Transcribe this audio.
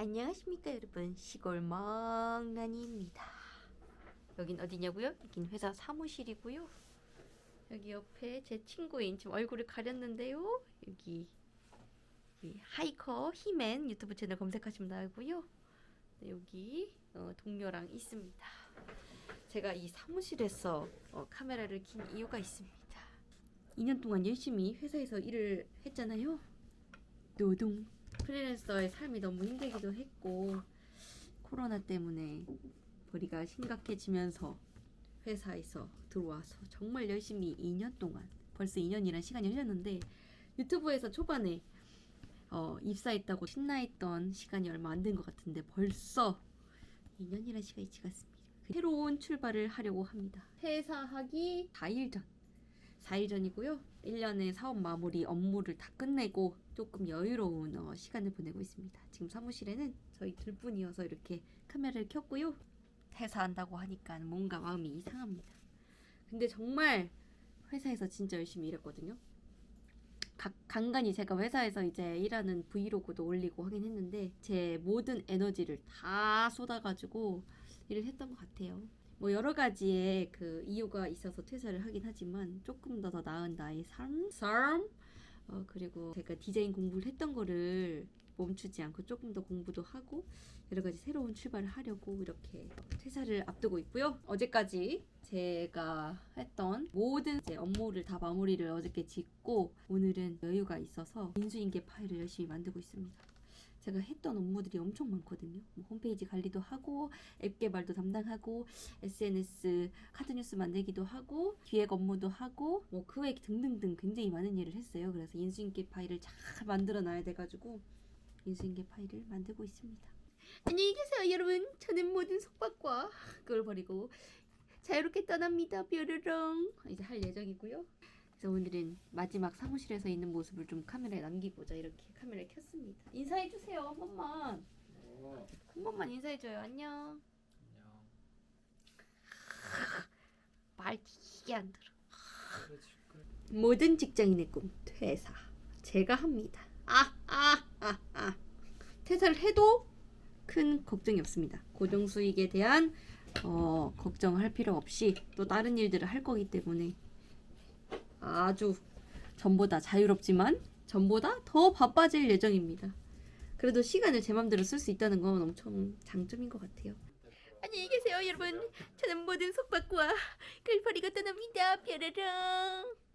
안녕하십니까 여러분. 시골 멍난이입니다. 여긴 어디냐고요? 여긴 회사 사무실이고요. 여기 옆에 제 친구인 지금 얼굴을 가렸는데요. 여기 이 하이커 히맨 유튜브 채널 검색하시면 나오고요. 네, 여기 어, 동료랑 있습니다. 제가 이 사무실에서 어, 카메라를 킨 이유가 있습니다. 2년 동안 열심히 회사에서 일을 했잖아요. 노동 프리랜서의 삶이 너무 힘들기도 했고 코로나 때문에 벌이가 심각해지면서 회사에서 들어와서 정말 열심히 2년 동안 벌써 2년이란 시간이 흘렀는데 유튜브에서 초반에 어, 입사했다고 신나했던 시간이 얼마 안 된 것 같은데 벌써 2년이란 시간이 지났습니다. 새로운 출발을 하려고 합니다. 퇴사하기 4일 전 4일 전이고요. 1년의 사업 마무리 업무를 다 끝내고 조금 여유로운 어, 시간을 보내고 있습니다. 지금 사무실에는 저희 둘 뿐이어서 이렇게 카메라를 켰고요. 퇴사한다고 하니까 뭔가 마음이 이상합니다. 근데 정말 회사에서 진짜 열심히 일했거든요. 각, 간간히 제가 회사에서 이제 일하는 브이로그도 올리고 하긴 했는데 제 모든 에너지를 다 쏟아가지고 일을 했던 것 같아요. 뭐 여러 가지의 그 이유가 있어서 퇴사를 하긴 하지만 조금 더 더 나은 나의 삶, 삶, 어 그리고 제가 디자인 공부를 했던 거를 멈추지 않고 조금 더 공부도 하고 여러 가지 새로운 출발을 하려고 이렇게 퇴사를 앞두고 있고요. 어제까지 제가 했던 모든 제 업무를 다 마무리를 어저께 짓고 오늘은 여유가 있어서 인수인계 파일을 열심히 만들고 있습니다. 제가 했던 업무들이 엄청 많거든요. 뭐 홈페이지 관리도 하고 앱 개발도 담당하고 SNS 카드 뉴스 만들기도 하고 기획 업무도 하고 뭐 그 외 등등등 굉장히 많은 일을 했어요. 그래서 인수인계 파일을 잘 만들어 놔야 돼가지고 인수인계 파일을 만들고 있습니다. 안녕히 계세요, 여러분. 저는 모든 속박과 그걸 버리고 자유롭게 떠납니다. 뾰로롱 이제 할 예정이고요. 그래서 오늘은 마지막 사무실에서 있는 모습을 좀 카메라에 남기고자 이렇게 카메라를 켰습니다. 인사해 주세요, 한 번만. 어, 한 번만 인사해 줘요. 안녕. 안녕. 말 되게 안 들어. 그렇지. 모든 직장인의 꿈 퇴사 제가 합니다. 아, 아, 아, 아. 퇴사를 해도 큰 걱정이 없습니다. 고정 수익에 대한 어, 걱정할 필요 없이 또 다른 일들을 할 거기 때문에 아주 전보다 자유롭지만 전보다 더 바빠질 예정입니다. 그래도 시간을 제 맘대로 쓸 수 있다는 건 엄청 장점인 것 같아요. 안녕히 계세요, 여러분. 저는 모든 속박과 끌퍼리고 떠납니다. 뾰로롱.